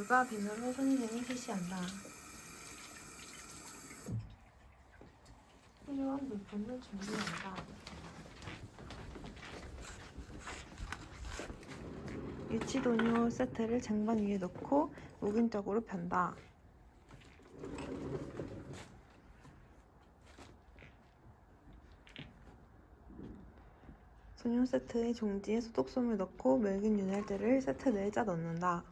물과 비누로 손님이 실시한다. 훌륭한 물품을 준비한다. 유치도뉴 세트를 쟁반 위에 넣고 무균적으로 편다. 소뇽 세트의 종지에 소독솜을 넣고 멸균 윤활제를 세트 내에 짜 넣는다.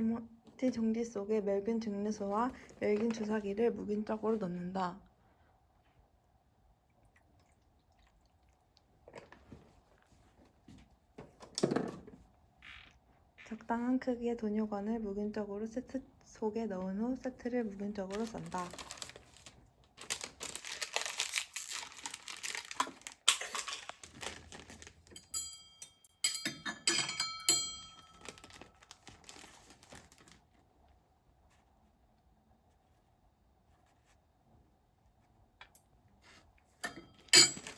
나머지 종지 속에 멸균 증류소와 멸균 주사기를 무균적으로 넣는다. 적당한 크기의 돈요관을 무균적으로 세트 속에 넣은 후 세트를 무균적으로 썬다.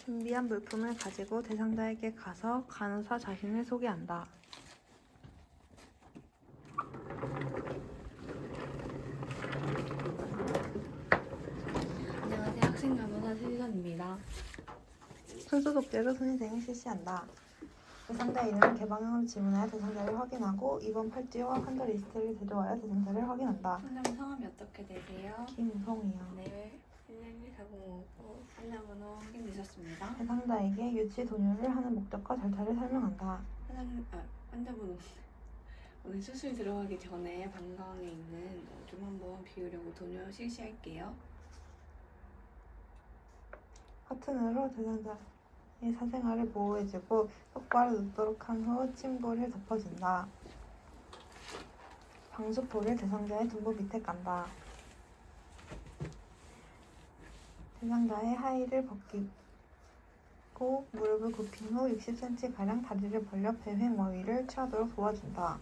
준비한 물품을 가지고 대상자에게 가서 간호사 자신을 소개한다. 안녕하세요. 학생 간호사 최지선입니다. 순수 독재로 손위생을 실시한다. 대상자 이름을 개방형으로 질문하여 대상자를 확인하고 이번 팔찌와 환자 리스트를 제조하여 대상자를 확인한다. 환자분 성함이 어떻게 되세요? 김우성이요. 네. 1124059 환자번호 확인되셨습니다. 대상자에게 유치 도뉴를 하는 목적과 절차를 설명한다. 환자분, 아, 환자분 오늘 수술 들어가기 전에 방광에 있는 어, 좀 한번 비우려고 도뇨 실시할게요. 커튼으로 대상자의 사생활을 보호해주고 똑바로 눕도록 한 후 침볼을 덮어준다. 방수포를 대상자의 둔부 밑에 깐다. 대상자의 하의를 벗기고 무릎을 굽힌 후 60cm가량 다리를 벌려 배횡 어휘를 취하도록 도와준다.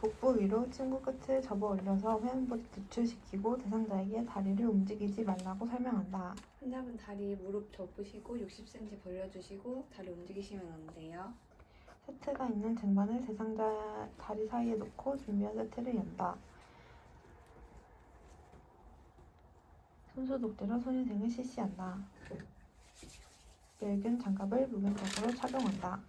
복부 위로 침구 끝을 접어 올려서 회음부를 노출시키고 대상자에게 다리를 움직이지 말라고 설명한다. 환자분 다리 무릎 접으시고 60cm 벌려주시고 다리 움직이시면 안 돼요. 세트가 있는 쟁반을 대상자 다리 사이에 놓고 준비한 세트를 연다. 손수 독재로 손위생을 실시한다. 멸균 장갑을 무균적으로 착용한다.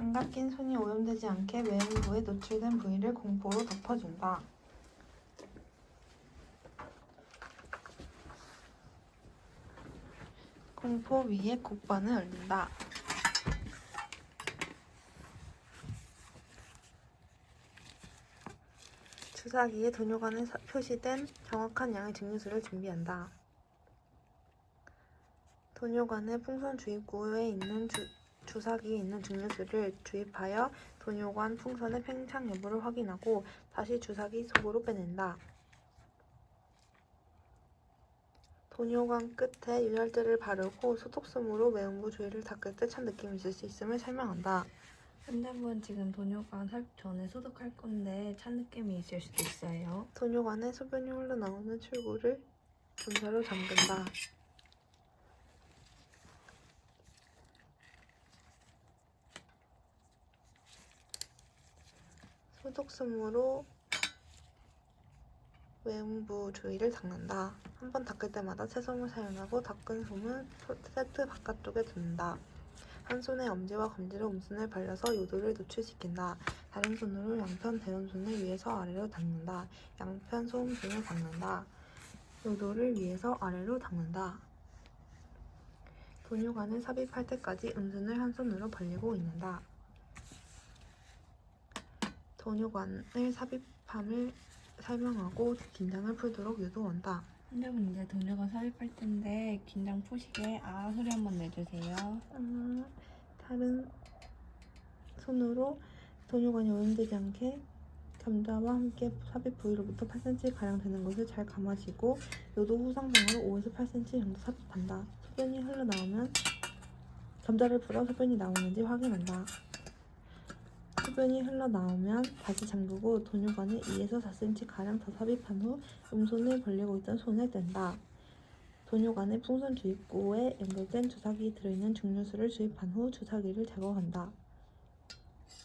장갑 낀 손이 오염되지 않게 외음부에 노출된 부위를 공포로 덮어준다. 공포 위에 곡반을 올린다. 주사기에 도뇨관에 사- 표시된 정확한 양의 증류수를 준비한다. 도뇨관의 풍선 주입구에 있는 주, 주사기에 있는 증류수를 주입하여 도뇨관 풍선의 팽창 여부를 확인하고 다시 주사기 속으로 빼낸다. 도뇨관 끝에 윤활제를 바르고 소독솜으로 외음부 주위를 닦을 때 찬 느낌이 있을 수 있음을 설명한다. 환자분 지금 도뇨관 삽입 전에 소독할 건데 찬 느낌이 있을 수도 있어요. 도뇨관에 소변이 흘러나오는 출구를 점사로 잠근다. 소독솜으로 외음부 주위를 닦는다. 한 번 닦을 때마다 새솜을 사용하고 닦은 솜은 소- 세트 바깥쪽에 둔다. 한 손에 엄지와 검지로 음순을 발라서 요도를 노출시킨다. 다른 손으로 양편 대원순을 위에서 아래로 닦는다. 양편 소음순을 닦는다. 요도를 위에서 아래로 닦는다. 돈요관을 삽입할 때까지 음순을 한 손으로 벌리고 있는다. 돈요관을 삽입함을 설명하고 긴장을 풀도록 유도한다. 환자분 이제 도녀가 삽입할 텐데 긴장 푸시게 아 소리 한번 내주세요. 음, 다른 손으로 돈요관이 오염되지 않게 감자와 함께 삽입 부위로부터 8cm 가량 되는 것을 잘 감아지고 요도 후상방으로 5에서 8cm 정도 삽입한다. 소변이 흘러나오면 감자를 풀어 소변이 나오는지 확인한다. 소변이 흘러나오면 다시 잠그고 돈요관에 2에서 4cm 가량 더 삽입한 후 음손을 벌리고 있던 손을 뗀다. 돈요관에 풍선 주입구에 연결된 주사기 들어있는 중류수를 주입한 후 주사기를 제거한다.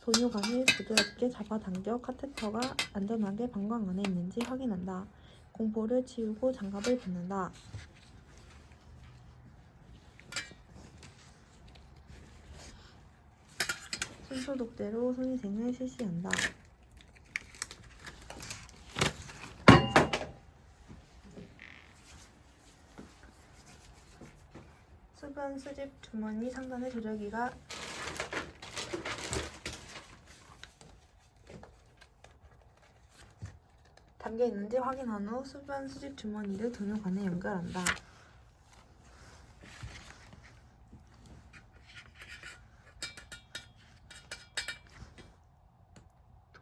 돈요관을 부드럽게 잡아당겨 카테터가 안전하게 방광 안에 있는지 확인한다. 공포를 치우고 장갑을 벗는다. 손소독제로 손위생을 실시한다. 수변 수집 주머니 상단의 조절기가 담겨 있는지 확인한 후 수변 수집 주머니를 돈요관에 연결한다.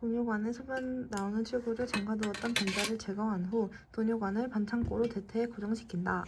돈요관에 소변 나오는 출구를 잠가 두었던 변자를 제거한 후 돈요관을 반창고로 대퇴해 고정시킨다.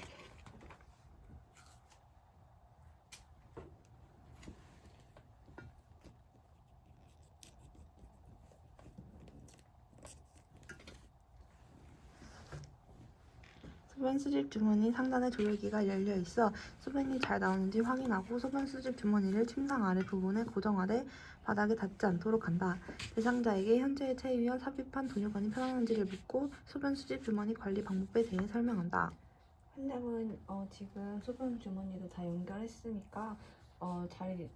소변 수집 주머니 상단에 조절기가 열려 있어 소변이 잘 나오는지 확인하고 소변 수집 주머니를 침상 아래 부분에 고정하되 바닥에 닿지 않도록 한다. 대상자에게 현재의 체위와 삽입한 돈요관이 편안한지를 묻고 소변 수집 주머니 관리 방법에 대해 설명한다. 환자분 어, 지금 소변 주머니도 다 연결했으니까 어, 잘,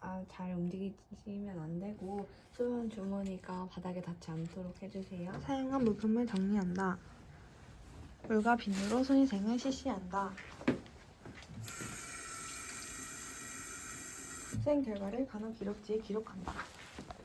아, 잘 움직이시면 안 되고 소변 주머니가 바닥에 닿지 않도록 해주세요. 사용한 물품을 정리한다. 물과 비누로 손위생을 실시한다. 수행 결과를 간호 기록지에 기록한다.